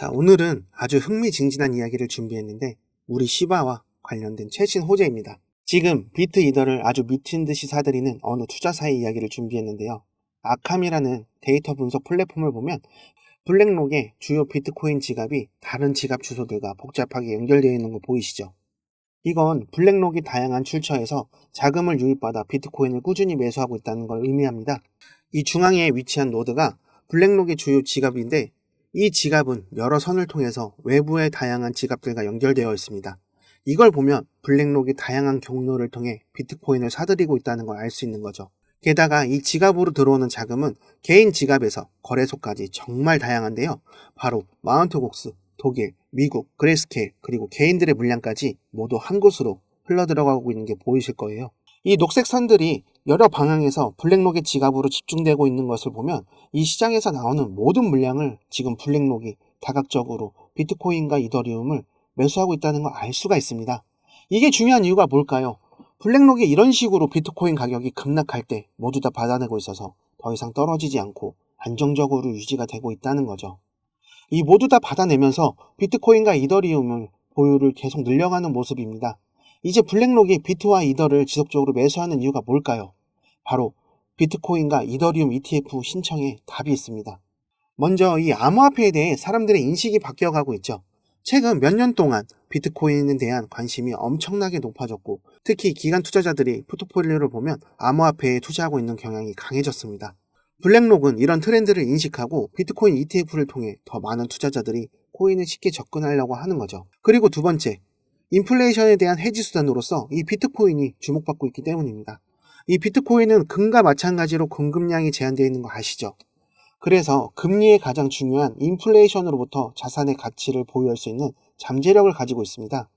자, 오늘은 아주 흥미진진한 이야기를 준비했는데 우리 시바와 관련된 최신 호재입니다. 지금 비트 이더를 아주 미친 듯이 사들이는 어느 투자사의 이야기를 준비했는데요. 아캄이라는 데이터 분석 플랫폼을 보면 블랙록의 주요 비트코인 지갑이 다른 지갑 주소들과 복잡하게 연결되어 있는 거 보이시죠? 이건 블랙록이 다양한 출처에서 자금을 유입받아 비트코인을 꾸준히 매수하고 있다는 걸 의미합니다. 이 중앙에 위치한 노드가 블랙록의 주요 지갑인데 이 지갑은 여러 선을 통해서 외부의 다양한 지갑들과 연결되어 있습니다. 이걸 보면 블랙록이 다양한 경로를 통해 비트코인을 사들이고 있다는 걸 알 수 있는 거죠. 게다가 이 지갑으로 들어오는 자금은 개인 지갑에서 거래소까지 정말 다양한데요. 바로 마운트곡스, 독일, 미국, 그레스케일, 그리고 개인들의 물량까지 모두 한 곳으로 흘러들어가고 있는 게 보이실 거예요. 이 녹색 선들이 여러 방향에서 블랙록의 지갑으로 집중되고 있는 것을 보면 이 시장에서 나오는 모든 물량을 지금 블랙록이 다각적으로 비트코인과 이더리움을 매수하고 있다는 걸 알 수가 있습니다. 이게 중요한 이유가 뭘까요? 블랙록이 이런 식으로 비트코인 가격이 급락할 때 모두 다 받아내고 있어서 더 이상 떨어지지 않고 안정적으로 유지가 되고 있다는 거죠. 이 모두 다 받아내면서 비트코인과 이더리움을 보유를 계속 늘려가는 모습입니다. 이제 블랙록이 비트와 이더를 지속적으로 매수하는 이유가 뭘까요? 바로 비트코인과 이더리움 ETF 신청에 답이 있습니다. 먼저 이 암호화폐에 대해 사람들의 인식이 바뀌어가고 있죠. 최근 몇 년 동안 비트코인에 대한 관심이 엄청나게 높아졌고 특히 기관 투자자들이 포트폴리오를 보면 암호화폐에 투자하고 있는 경향이 강해졌습니다. 블랙록은 이런 트렌드를 인식하고 비트코인 ETF를 통해 더 많은 투자자들이 코인에 쉽게 접근하려고 하는 거죠. 그리고 두 번째, 인플레이션에 대한 해지 수단으로서 이 비트코인이 주목받고 있기 때문입니다. 이 비트코인은 금과 마찬가지로 공급량이 제한되어 있는 거 아시죠? 그래서 금리의 가장 중요한 인플레이션으로부터 자산의 가치를 보유할 수 있는 잠재력을 가지고 있습니다.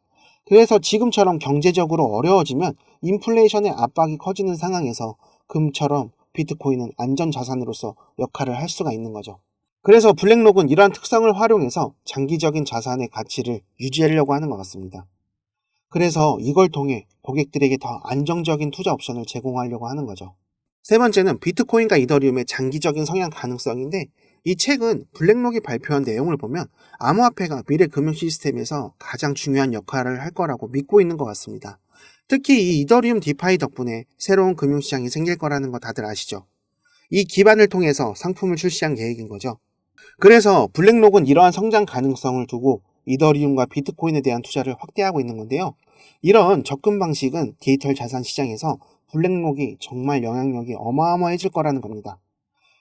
그래서 지금처럼 경제적으로 어려워지면 인플레이션의 압박이 커지는 상황에서 금처럼 비트코인은 안전 자산으로서 역할을 할 수가 있는 거죠. 그래서 블랙록은 이러한 특성을 활용해서 장기적인 자산의 가치를 유지하려고 하는 것 같습니다. 그래서 이걸 통해 고객들에게 더 안정적인 투자 옵션을 제공하려고 하는 거죠. 세 번째는 비트코인과 이더리움의 장기적인 성향 가능성인데 이 책은 블랙록이 발표한 내용을 보면 암호화폐가 미래 금융 시스템에서 가장 중요한 역할을 할 거라고 믿고 있는 것 같습니다. 특히 이 이더리움 디파이 덕분에 새로운 금융시장이 생길 거라는 거 다들 아시죠? 이 기반을 통해서 상품을 출시한 계획인 거죠. 그래서 블랙록은 이러한 성장 가능성을 두고 이더리움과 비트코인에 대한 투자를 확대하고 있는 건데요. 이런 접근 방식은 디지털 자산 시장에서 블랙록이 정말 영향력이 어마어마해질 거라는 겁니다.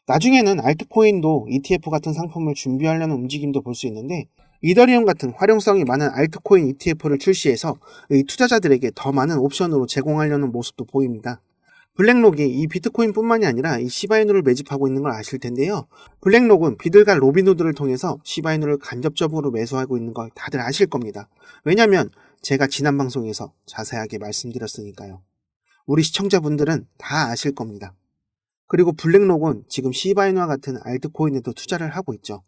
나중에는 알트코인도 ETF 같은 상품을 준비하려는 움직임도 볼 수 있는데 이더리움 같은 활용성이 많은 알트코인 ETF를 출시해서 이 투자자들에게 더 많은 옵션으로 제공하려는 모습도 보입니다. 블랙록이 이 비트코인뿐만이 아니라 이 시바이누를 매집하고 있는 걸 아실 텐데요. 블랙록은 비들과 로비노드를 통해서 시바이누를 간접적으로 매수하고 있는 걸 다들 아실 겁니다. 왜냐면 제가 지난 방송에서 자세하게 말씀드렸으니까요. 우리 시청자분들은 다 아실 겁니다. 그리고 블랙록은 지금 시바이누와 같은 알트코인에도 투자를 하고 있죠.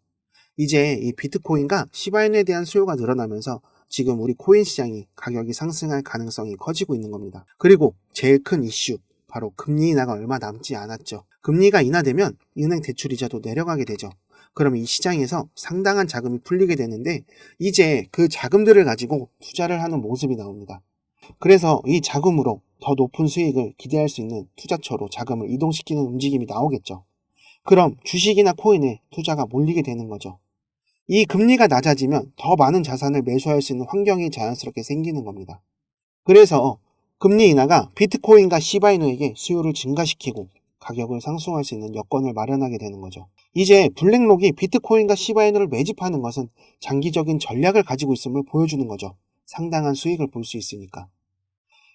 이제 이 비트코인과 시바이누에 대한 수요가 늘어나면서 지금 우리 코인 시장이 가격이 상승할 가능성이 커지고 있는 겁니다. 그리고 제일 큰 이슈, 바로 금리 인하가 얼마 남지 않았죠. 금리가 인하되면 은행 대출 이자도 내려가게 되죠. 그럼 이 시장에서 상당한 자금이 풀리게 되는데 이제 그 자금들을 가지고 투자를 하는 모습이 나옵니다. 그래서 이 자금으로 더 높은 수익을 기대할 수 있는 투자처로 자금을 이동시키는 움직임이 나오겠죠. 그럼 주식이나 코인에 투자가 몰리게 되는 거죠. 이 금리가 낮아지면 더 많은 자산을 매수할 수 있는 환경이 자연스럽게 생기는 겁니다. 그래서 금리 인하가 비트코인과 시바이누에게 수요를 증가시키고 가격을 상승할 수 있는 여건을 마련하게 되는 거죠. 이제 블랙록이 비트코인과 시바이누를 매집하는 것은 장기적인 전략을 가지고 있음을 보여주는 거죠. 상당한 수익을 볼 수 있으니까.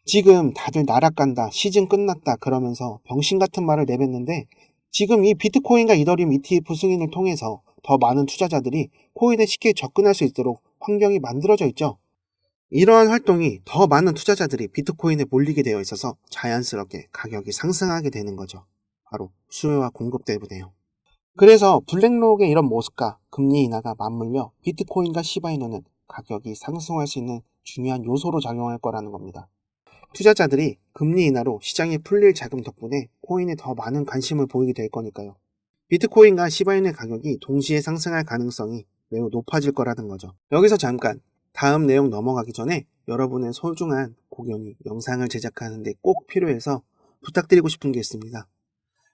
지금 다들 나락간다, 시즌 끝났다 그러면서 병신 같은 말을 내뱉는데 지금 이 비트코인과 이더리움 ETF 승인을 통해서 더 많은 투자자들이 코인에 쉽게 접근할 수 있도록 환경이 만들어져 있죠. 이러한 활동이 더 많은 투자자들이 비트코인에 몰리게 되어 있어서 자연스럽게 가격이 상승하게 되는 거죠. 바로 수요와 공급 때문에요. 그래서 블랙록의 이런 모습과 금리 인하가 맞물려 비트코인과 시바이누는 가격이 상승할 수 있는 중요한 요소로 작용할 거라는 겁니다. 투자자들이 금리 인하로 시장에 풀릴 자금 덕분에 코인에 더 많은 관심을 보이게 될 거니까요. 비트코인과 시바인의 가격이 동시에 상승할 가능성이 매우 높아질 거라는 거죠. 여기서 잠깐 다음 내용 넘어가기 전에 여러분의 소중한 고견이 영상을 제작하는데 꼭 필요해서 부탁드리고 싶은 게 있습니다.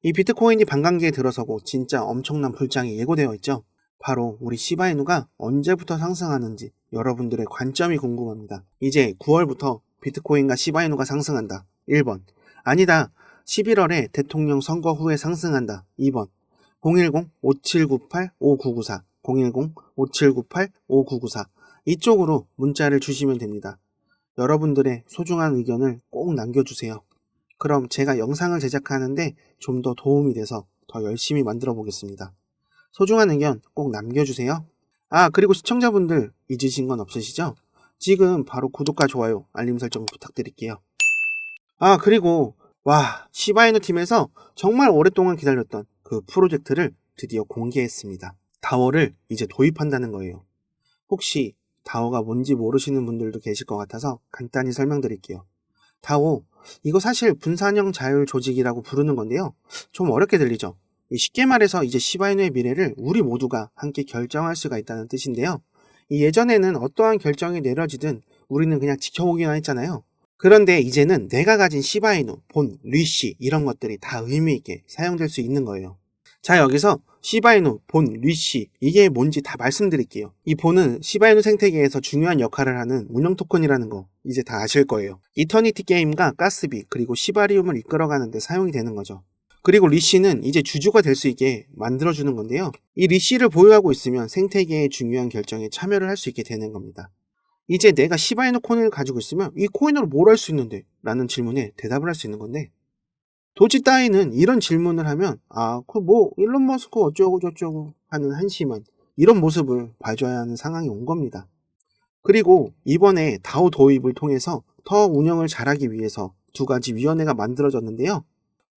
이 비트코인이 반감기에 들어서고 진짜 엄청난 불장이 예고되어 있죠. 바로 우리 시바이누가 언제부터 상승하는지 여러분들의 관점이 궁금합니다. 이제 9월부터 비트코인과 시바이누가 상승한다. 1번. 아니다. 11월에 대통령 선거 후에 상승한다. 2번. 010-5798-5994. 010-5798-5994. 이쪽으로 문자를 주시면 됩니다. 여러분들의 소중한 의견을 꼭 남겨주세요. 그럼 제가 영상을 제작하는데 좀 더 도움이 돼서 더 열심히 만들어 보겠습니다. 소중한 의견 꼭 남겨주세요. 아, 그리고 시청자분들 잊으신 건 없으시죠? 지금 바로 구독과 좋아요, 알림 설정 부탁드릴게요. 아, 그리고, 와, 시바이누 팀에서 정말 오랫동안 기다렸던 그 프로젝트를 드디어 공개했습니다. 다오를 이제 도입한다는 거예요. 혹시 다오가 뭔지 모르시는 분들도 계실 것 같아서 간단히 설명드릴게요. 다오, 이거 사실 분산형 자율 조직이라고 부르는 건데요. 좀 어렵게 들리죠? 이 쉽게 말해서 이제 시바이누의 미래를 우리 모두가 함께 결정할 수가 있다는 뜻인데요. 이 예전에는 어떠한 결정이 내려지든 우리는 그냥 지켜보기만 했잖아요. 그런데 이제는 내가 가진 시바이누, 본, 리시 이런 것들이 다 의미 있게 사용될 수 있는 거예요. 자 여기서 시바이누, 본, 리시 이게 뭔지 다 말씀드릴게요. 이 본은 시바이누 생태계에서 중요한 역할을 하는 운영 토큰이라는 거 이제 다 아실 거예요. 이터니티 게임과 가스비 그리고 시바리움을 이끌어가는 데 사용이 되는 거죠. 그리고 리시는 이제 주주가 될 수 있게 만들어주는 건데요. 이 리시를 보유하고 있으면 생태계의 중요한 결정에 참여를 할 수 있게 되는 겁니다. 이제 내가 시바이누 코인을 가지고 있으면 이 코인으로 뭘 할 수 있는데? 라는 질문에 대답을 할 수 있는 건데 도지 따위는 이런 질문을 하면 아, 그 뭐 일론 머스크 어쩌고 저쩌고 하는 한심한 이런 모습을 봐줘야 하는 상황이 온 겁니다. 그리고 이번에 다오 도입을 통해서 더 운영을 잘하기 위해서 두 가지 위원회가 만들어졌는데요.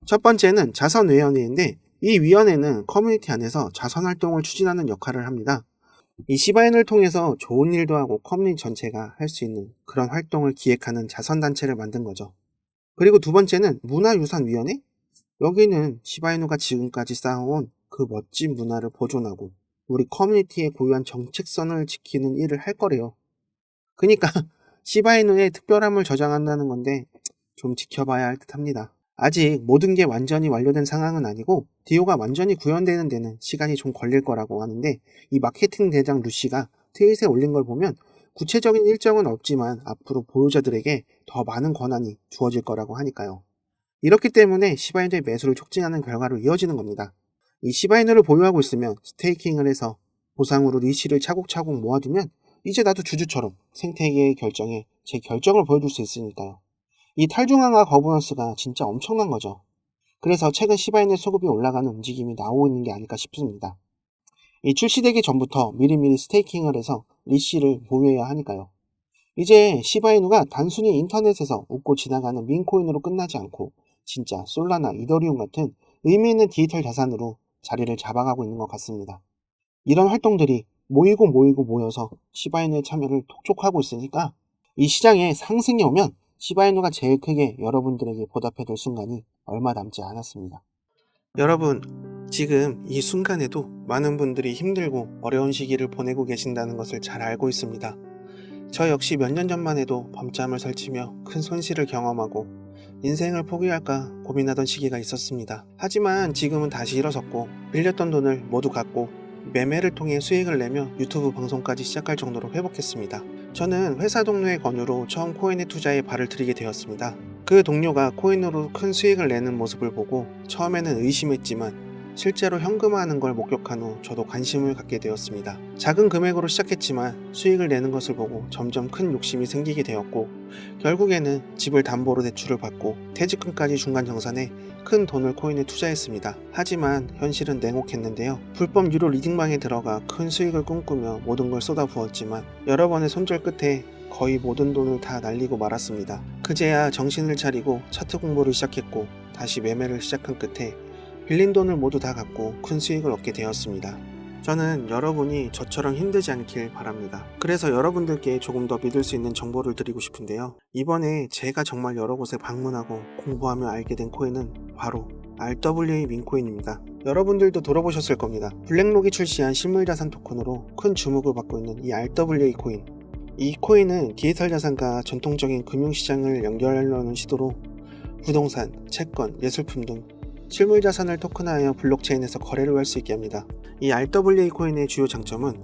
첫 번째는 자선위원회인데 이 위원회는 커뮤니티 안에서 자선 활동을 추진하는 역할을 합니다. 이 시바인을 통해서 좋은 일도 하고 커뮤니티 전체가 할 수 있는 그런 활동을 기획하는 자선단체를 만든 거죠. 그리고 두 번째는 문화유산위원회? 여기는 시바이누가 지금까지 쌓아온 그 멋진 문화를 보존하고 우리 커뮤니티의 고유한 정책선을 지키는 일을 할 거래요. 그니까 시바이누의 특별함을 저장한다는 건데 좀 지켜봐야 할 듯합니다. 아직 모든 게 완전히 완료된 상황은 아니고 디오가 완전히 구현되는 데는 시간이 좀 걸릴 거라고 하는데 이 마케팅 대장 루시가 트윗에 올린 걸 보면 구체적인 일정은 없지만 앞으로 보유자들에게 더 많은 권한이 주어질 거라고 하니까요. 이렇기 때문에 시바이누의 매수를 촉진하는 결과로 이어지는 겁니다. 이 시바이누를 보유하고 있으면 스테이킹을 해서 보상으로 리시를 차곡차곡 모아두면 이제 나도 주주처럼 생태계의 결정에 제 결정을 보여줄 수 있으니까요. 이 탈중앙화 거버넌스가 진짜 엄청난 거죠. 그래서 최근 시바이누 소급이 올라가는 움직임이 나오고 있는 게 아닐까 싶습니다. 이 출시되기 전부터 미리미리 스테이킹을 해서 리시를 보유해야 하니까요. 이제 시바이누가 단순히 인터넷에서 웃고 지나가는 민코인으로 끝나지 않고 진짜 솔라나 이더리움 같은 의미 있는 디지털 자산으로 자리를 잡아가고 있는 것 같습니다. 이런 활동들이 모이고 모이고 모여서 시바이누의 참여를 독촉하고 있으니까 이 시장에 상승이 오면 시바이누가 제일 크게 여러분들에게 보답해줄 순간이 얼마 남지 않았습니다. 여러분, 지금 이 순간에도 많은 분들이 힘들고 어려운 시기를 보내고 계신다는 것을 잘 알고 있습니다. 저 역시 몇 년 전만 해도 밤잠을 설치며 큰 손실을 경험하고 인생을 포기할까 고민하던 시기가 있었습니다. 하지만 지금은 다시 일어섰고 빌렸던 돈을 모두 갚고 매매를 통해 수익을 내며 유튜브 방송까지 시작할 정도로 회복했습니다. 저는 회사 동료의 권유로 처음 코인에 투자에 발을 들이게 되었습니다. 그 동료가 코인으로 큰 수익을 내는 모습을 보고 처음에는 의심했지만 실제로 현금화하는 걸 목격한 후 저도 관심을 갖게 되었습니다. 작은 금액으로 시작했지만 수익을 내는 것을 보고 점점 큰 욕심이 생기게 되었고 결국에는 집을 담보로 대출을 받고 퇴직금까지 중간 정산해 큰 돈을 코인에 투자했습니다. 하지만 현실은 냉혹했는데요. 불법 유료 리딩방에 들어가 큰 수익을 꿈꾸며 모든 걸 쏟아부었지만 여러 번의 손절 끝에 거의 모든 돈을 다 날리고 말았습니다. 그제야 정신을 차리고 차트 공부를 시작했고 다시 매매를 시작한 끝에 빌린 돈을 모두 다 갚고 큰 수익을 얻게 되었습니다. 저는 여러분이 저처럼 힘들지 않길 바랍니다. 그래서 여러분들께 조금 더 믿을 수 있는 정보를 드리고 싶은데요. 이번에 제가 정말 여러 곳에 방문하고 공부하며 알게 된 코인은 바로 RWA 민코인입니다. 여러분들도 들어보셨을 겁니다. 블랙록이 출시한 실물자산 토큰으로 큰 주목을 받고 있는 이 RWA 코인. 이 코인은 디지털 자산과 전통적인 금융시장을 연결하려는 시도로 부동산, 채권, 예술품 등 실물 자산을 토큰화하여 블록체인에서 거래를 할 수 있게 합니다. 이 RWA 코인의 주요 장점은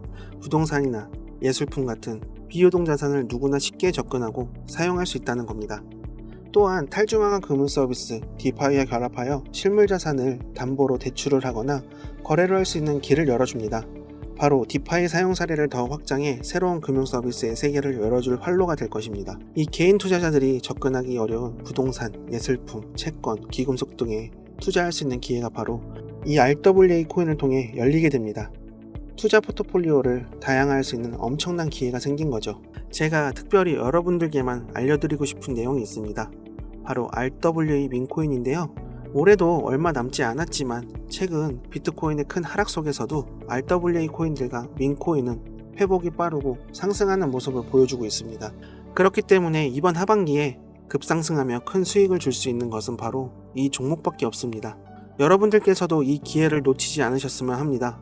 부동산이나 예술품 같은 비유동 자산을 누구나 쉽게 접근하고 사용할 수 있다는 겁니다. 또한 탈중앙화 금융 서비스 디파이와 결합하여 실물 자산을 담보로 대출을 하거나 거래를 할 수 있는 길을 열어줍니다. 바로 디파이 사용 사례를 더 확장해 새로운 금융 서비스의 세계를 열어줄 활로가 될 것입니다. 이 개인 투자자들이 접근하기 어려운 부동산, 예술품, 채권, 기금속 등에 투자할 수 있는 기회가 바로 이 RWA 코인을 통해 열리게 됩니다. 투자 포트폴리오를 다양화할 수 있는 엄청난 기회가 생긴 거죠. 제가 특별히 여러분들께만 알려드리고 싶은 내용이 있습니다. 바로 RWA 민코인인데요. 올해도 얼마 남지 않았지만 최근 비트코인의 큰 하락 속에서도 RWA 코인들과 민코인은 회복이 빠르고 상승하는 모습을 보여주고 있습니다. 그렇기 때문에 이번 하반기에 급상승하며 큰 수익을 줄 수 있는 것은 바로 이 종목밖에 없습니다. 여러분들께서도 이 기회를 놓치지 않으셨으면 합니다.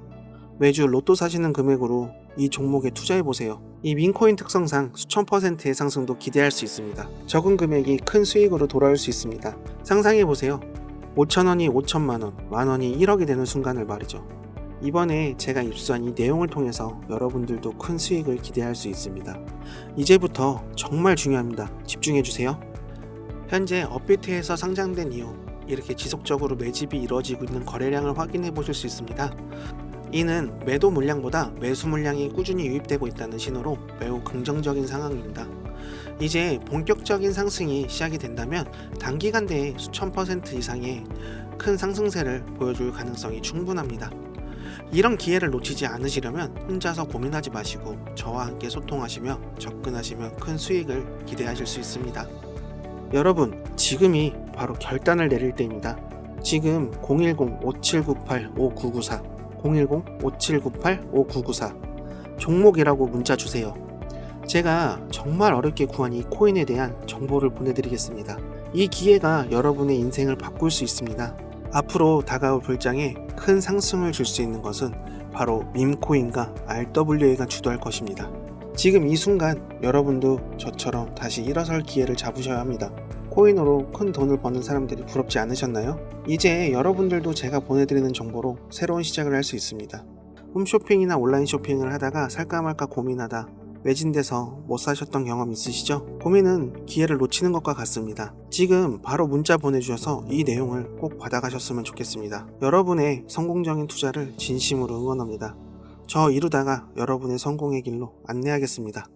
매주 로또 사시는 금액으로 이 종목에 투자해보세요. 이 민코인 특성상 수천 퍼센트의 상승도 기대할 수 있습니다. 적은 금액이 큰 수익으로 돌아올 수 있습니다. 상상해보세요. 5천원이 5천만원, 만원이 1억이 되는 순간을 말이죠. 이번에 제가 입수한 이 내용을 통해서 여러분들도 큰 수익을 기대할 수 있습니다. 이제부터 정말 중요합니다. 집중해주세요. 현재 업비트에서 상장된 이후 이렇게 지속적으로 매집이 이루어지고 있는 거래량을 확인해 보실 수 있습니다. 이는 매도 물량보다 매수 물량이 꾸준히 유입되고 있다는 신호로 매우 긍정적인 상황입니다. 이제 본격적인 상승이 시작이 된다면 단기간 내에 수천 퍼센트 이상의 큰 상승세를 보여줄 가능성이 충분합니다. 이런 기회를 놓치지 않으시려면 혼자서 고민하지 마시고 저와 함께 소통하시며 접근하시며 큰 수익을 기대하실 수 있습니다. 여러분, 지금이 바로 결단을 내릴 때입니다. 지금 010-5798-5994 010-5798-5994 종목이라고 문자 주세요. 제가 정말 어렵게 구한 이 코인에 대한 정보를 보내드리겠습니다. 이 기회가 여러분의 인생을 바꿀 수 있습니다. 앞으로 다가올 불장에 큰 상승을 줄 수 있는 것은 바로 밈코인과 RWA가 주도할 것입니다. 지금 이 순간 여러분도 저처럼 다시 일어설 기회를 잡으셔야 합니다. 코인으로 큰 돈을 버는 사람들이 부럽지 않으셨나요? 이제 여러분들도 제가 보내드리는 정보로 새로운 시작을 할 수 있습니다. 홈쇼핑이나 온라인 쇼핑을 하다가 살까 말까 고민하다 매진돼서 못 사셨던 경험 있으시죠? 고민은 기회를 놓치는 것과 같습니다. 지금 바로 문자 보내주셔서 이 내용을 꼭 받아가셨으면 좋겠습니다. 여러분의 성공적인 투자를 진심으로 응원합니다. 저 이루다가 여러분의 성공의 길로 안내하겠습니다.